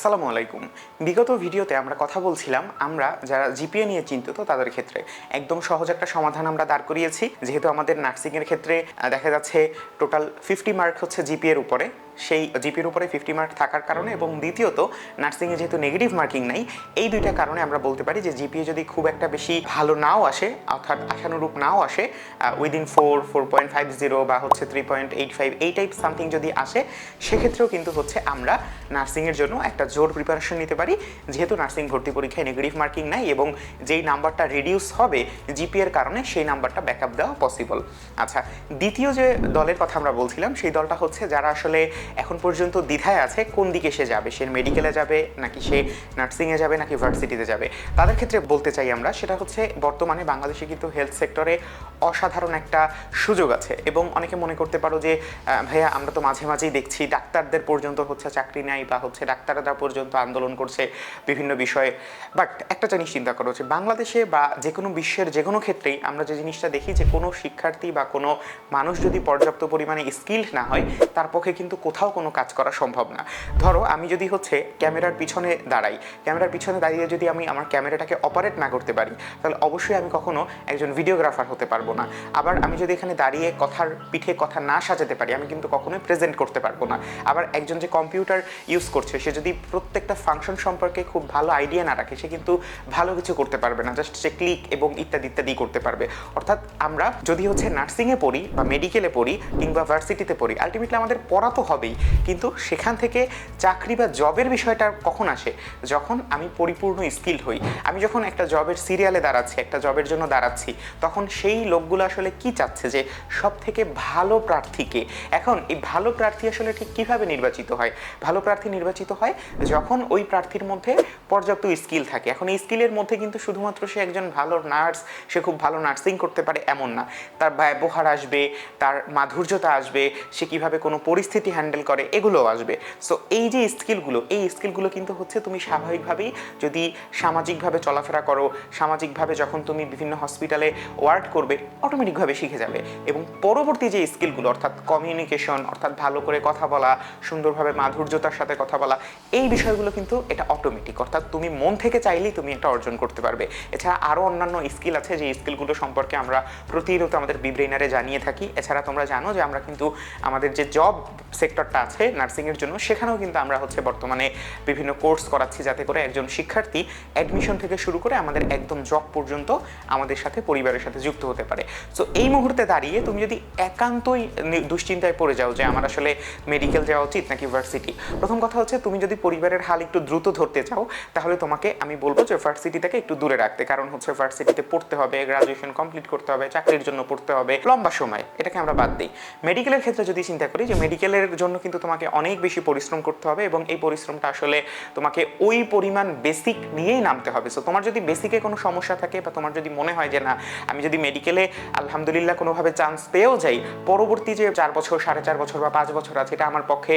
আসসালামু আলাইকুম। বিগত ভিডিওতে আমরা কথা বলছিলাম, আমরা যারা জিপিএ নিয়ে চিন্তিত তাদের ক্ষেত্রে। একদম সহজ একটা সমাধান আমরা দাঁড় করিয়েছি, যেহেতু আমাদের নার্সিংয়ের ক্ষেত্রে দেখা যাচ্ছে টোটাল ফিফটি মার্ক হচ্ছে জিপিএর উপরে। সেই জিপির উপরে ফিফটি মার্ক থাকার কারণে এবং দ্বিতীয়ত নার্সিংয়ে যেহেতু নেগেটিভ মার্কিং নাই, এই দুইটা কারণে আমরা বলতে পারি যে জিপিএ যদি খুব একটা বেশি ভালো নাও আসে, অর্থাৎ আশানুরূপ নাও আসে within four four point five zero বা হচ্ছে থ্রি পয়েন্ট এইট ফাইভ এই টাইপ সামথিং যদি আসে, সেক্ষেত্রেও কিন্তু হচ্ছে আমরা নার্সিংয়ের জন্য একটা জোর প্রিপারেশন নিতে পারি। যেহেতু নার্সিং ভর্তি পরীক্ষায় নেগেটিভ মার্কিং নাই এবং যেই নাম্বারটা রিডিউস হবে জিপিএর কারণে সেই নাম্বারটা ব্যাকআপ দেওয়া পসিবল আচ্ছা দ্বিতীয় যে দলের কথা আমরা বলছিলাম, সেই দলটা হচ্ছে যারা আসলে এখন পর্যন্ত দ্বিধায় আছে কোন দিকে সে যাবে? সে মেডিকেলে যাবে নাকি সে নার্সিংয়ে যাবে নাকি ভার্সিটিতে যাবে? তাদের ক্ষেত্রে বলতে চাই আমরা, সেটা হচ্ছে বর্তমানে বাংলাদেশে কিন্তু হেলথ সেক্টরে অসাধারণ একটা সুযোগ আছে। এবং অনেকে মনে করতে পারো যে ভাইয়া আমরা তো মাঝে মাঝেই দেখছি ডাক্তারদের পর্যন্ত হচ্ছে চাকরি নাই বা হচ্ছে ডাক্তাররা পর্যন্ত আন্দোলন করছে বিভিন্ন বিষয়ে। বাট একটা জিনিস চিন্তা করো যে, বাংলাদেশে বা যে কোনো বিশ্বের যে কোনো ক্ষেত্রেই আমরা যে জিনিসটা দেখি যে, কোনো শিক্ষার্থী বা কোনো মানুষ যদি পর্যাপ্ত পরিমাণে স্কিল্ড না হয়, তার পক্ষে কিন্তু কোথাও কোনো কাজ করা সম্ভব না। ধরো, আমি যদি হচ্ছে ক্যামেরার পিছনে দাঁড়াই, ক্যামেরার পিছনে দাঁড়িয়ে যদি আমি আমার ক্যামেরাটাকে অপারেট না করতে পারি, তাহলে অবশ্যই আমি কখনো একজন ভিডিওগ্রাফার হতে পারব না। আবার আমি যদি এখানে দাঁড়িয়ে কথার পিঠে কথা না সাজাতে পারি, আমি কিন্তু কখনোই প্রেজেন্ট করতে পারব না। আবার একজন যে কম্পিউটার ইউজ করছে, সে যদি প্রত্যেকটা ফাংশন সম্পর্কে খুব ভালো আইডিয়া না রাখে, সে কিন্তু ভালো কিছু করতে পারবে না জাস্ট সে ক্লিক এবং ইত্যাদি ইত্যাদি করতে পারবে। অর্থাৎ আমরা যদি হচ্ছে নার্সিংয়ে পড়ি বা মেডিকেলে পড়ি কিংবা ভার্সিটিতে পড়ি আলটিমেটলি আমাদের পড়া তো হবেই। কিন্তু সেখান থেকে চাকরি বা জবের বিষয়টা কখন আসে? যখন আমি পরিপূর্ণ স্কিল্ড হই। আমি যখন একটা জবের সিরিয়ালে দাঁড়াচ্ছি, একটা জবের জন্য দাঁড়াচ্ছি, তখন সেই লোকগুলো আসলে কি চাচ্ছে যে সব থেকে ভালো প্রার্থীকে এখন এই ভালো প্রার্থী আসলে ঠিক কীভাবে নির্বাচিত হয়? ভালো প্রার্থী নির্বাচিত হয় যখন ওই প্রার্থীর মধ্যে পর্যাপ্ত স্কিল থাকে। এখন এই স্কিলের মধ্যে কিন্তু শুধুমাত্র সে একজন ভালো নার্স সে খুব ভালো নার্সিং করতে পারে এমন না। তার ব্যবহার আসবে, তার মাধুর্যতা আসবে, সে কীভাবে কোনো পরিস্থিতি হ্যান্ডেল করে, এগুলোও আসবে। সো এই যে স্কিলগুলো এই স্কিলগুলো কিন্তু হচ্ছে তুমি স্বাভাবিকভাবেই যদি সামাজিকভাবে চলাফেরা করো, সামাজিকভাবে যখন তুমি বিভিন্ন হসপিটালে ওয়ার্ক করবে অটোমেটিকভাবে শিখে যাবে। এবং পরবর্তী যে স্কিলগুলো অর্থাৎ কমিউনিকেশন অর্থাৎ ভালো করে কথা বলা, সুন্দরভাবে মাধুর্যতার সাথে কথা বলা, এই বিষয়গুলো কিন্তু এটা অটোমেটিক অর্থাৎ তুমি মন থেকে চাইলেই তুমি এটা অর্জন করতে পারবে। এছাড়া আরও অন্যান্য স্কিল আছে, যে স্কিলগুলো সম্পর্কে আমরা প্রতিনিয়ত আমাদের বিব্রেইনারে জানিয়ে থাকি। এছাড়া তোমরা জানো যে আমরা কিন্তু আমাদের যে জব সেক্টরটা আছে নার্সিংয়ের জন্য। সেখানেও কিন্তু আমরা হচ্ছে বর্তমানে বিভিন্ন কোর্স করাচ্ছি যাতে করে একজন শিক্ষার্থী অ্যাডমিশন থেকে শুরু করে আমাদের একদম জব পর্যন্ত আমাদের সাথে পরিবারের সাথে যুক্ত হতে পারে। সো এই মুহূর্তে দাঁড়িয়ে তুমি যদি একান্তই দুশ্চিন্তায় পড়ে যাও যে আমার আসলে মেডিকেল যাওয়া উচিত নাকি ভার্সিটি প্রথম কথা হচ্ছে তুমি যদি পরিবারের হাল একটু দ্রুত ধরতে চাও, তাহলে তোমাকে আমি বলব যে ভার্সিটি থেকে একটু দূরে রাখতে। কারণ হচ্ছে ভার্সিটিতে পড়তে হবে গ্রাজুয়েশন কমপ্লিট করতে হবে, চাকরির জন্য পড়তে হবে লম্বা সময়, এটাকে আমরা বাদ দিই। মেডিকেলের ক্ষেত্রে যদি চিন্তা করি যে মেডিকেলের জন্য কিন্তু তোমাকে অনেক বেশি পরিশ্রম করতে হবে এবং এই পরিশ্রমটা আসলে তোমাকে ওই পরিমাণ বেসিক নিয়েই নামতে হবে। সো তোমার যদি বেসিকে কোনো সমস্যা থাকে বা তোমার যদি মনে হয় যে না, আমি যদি মেডিকেলে আলহামদুলিল্লাহ কোনোভাবে চান্স পেয়েও যাই, পরবর্তী যে চার বছর, সাড়ে চার বছর বা পাঁচ বছর আছে, এটা আমার পক্ষে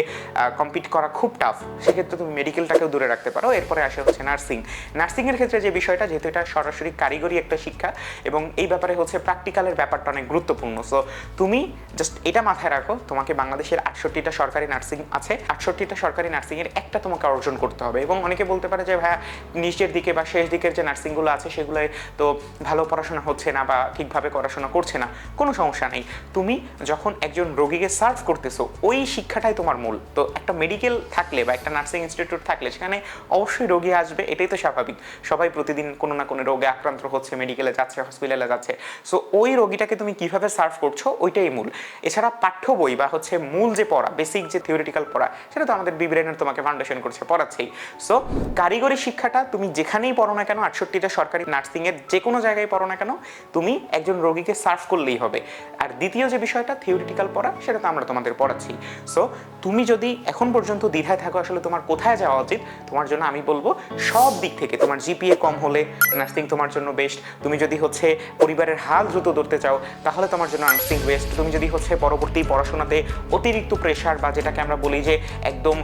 কম্পিট করা খুব টাফ সেক্ষেত্রে তুমি মেডিকেলটাকেও দূরে রাখতে পারো। এরপরে আসে হচ্ছে নার্সিং নার্সিংয়ের ক্ষেত্রে যে বিষয়টা, যেহেতু এটা সরাসরি কারিগরি একটা শিক্ষা এবং এই ব্যাপারে হচ্ছে প্র্যাকটিক্যালের ব্যাপারটা অনেক গুরুত্বপূর্ণ। সো তুমি জাস্ট এটা মাথায় রাখো, তোমাকে বাংলাদেশের আটষট্টিটা সরকারি নার্সিং আছে, আটষট্টিটা সরকারি নার্সিংয়ের একটা তোমাকে অর্জন করতে হবে। এবং অনেকে বলতে পারে যে, ভাইয়া, নিচের দিকে বা শেষ দিকের যে নার্সিংগুলো আছে সেগুলোয় তো ভালো পড়াশোনা হচ্ছে না বা ঠিকভাবে পড়াশোনা করছে না। কোনো সমস্যা নেই। তুমি যখন একজন রোগীকে সার্ভ করতেছো, ওই শিক্ষাটাই তোমার মূল। তো একটা মেডিকেল থাকলে বা একটা নার্সিং ইনস্টিটিউট থাকলে, সেখানে অবশ্যই রোগী আসবে, এটাই তো স্বাভাবিক। সবাই প্রতিদিন কোনো না কোনো রোগে আক্রান্ত হচ্ছে মেডিকেলে যাচ্ছে হসপিটালে যাচ্ছে। সো ওই রোগীটাকে তুমি কীভাবে সার্ভ করছ, ওইটাই মূল। এছাড়া পাঠ্য বই বা হচ্ছে মূল যে পড়া বেসিক যে থিওরিটিক্যাল পড়া সেটা তো আমাদের বিব্রেনের তোমাকে ফাউন্ডেশন করছে, পড়াচ্ছেই। সো কারিগরি শিক্ষাটা তুমি যেখানেই পড়ো না কেন, আটষট্টিটা সরকারি নার্সিংয়ের যে কোনো জায়গায় পড়ো না কেন, তুমি একজন রোগীকে সার্ভ করলেই হবে। আর দ্বিতীয় যে বিষয়টা থিওরিটিক্যাল পড়া, সেটা তো আমরা তোমাদের পড়াচ্ছি। সো তুমি যদি এখন পর্যন্ত দ্বিধায় থাকো, আসলে তোমার কোথায় যাওয়া উচিত, তোমার জন্য আমি বলব, সব দিক থেকে তোমার জিপিএ কম হলে নার্সিং তোমার জন্য বেস্ট তুমি যদি হচ্ছে পরিবারের হাল দ্রুত ধরতে চাও, তাহলে তোমার জন্য নার্সিং বেস্ট তুমি যদি হচ্ছে পরবর্তী পড়াশোনাতে অতিরিক্ত প্রেশার বা যেটাকে আমরা বলি যে একদম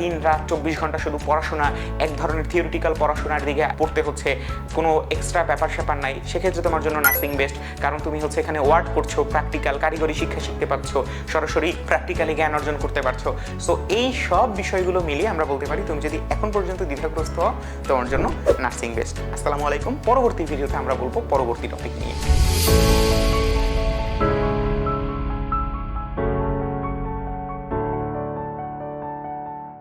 দিন রাত চব্বিশ ঘণ্টা শুধু পড়াশোনা, এক ধরনের থিওরিটিক্যাল পড়াশোনার দিকে পড়তে হচ্ছে, কোনো এক্সট্রা ব্যাপার স্যাপার নাই। সেক্ষেত্রে তোমার জন্য নার্সিং বেস্ট কারণ তুমি হচ্ছে এখানে ওয়ার্ক করছ প্র্যাকটিক্যাল কারিগরি শিক্ষা শিখতে পারছ, সরাসরি প্র্যাকটিক্যালি জ্ঞান অর্জন করতে পারছ। সো এই সব বিষয়গুলো মিলিয়ে আমরা বলতে পারি, তুমি যদি এখন পর্যন্ত দ্বিধাগ্রস্ত হও, তোমার জন্য নার্সিং বেস্ট আসসালামু আলাইকুম, পরবর্তী ভিডিওতে আমরা বলব পরবর্তী টপিক নিয়ে।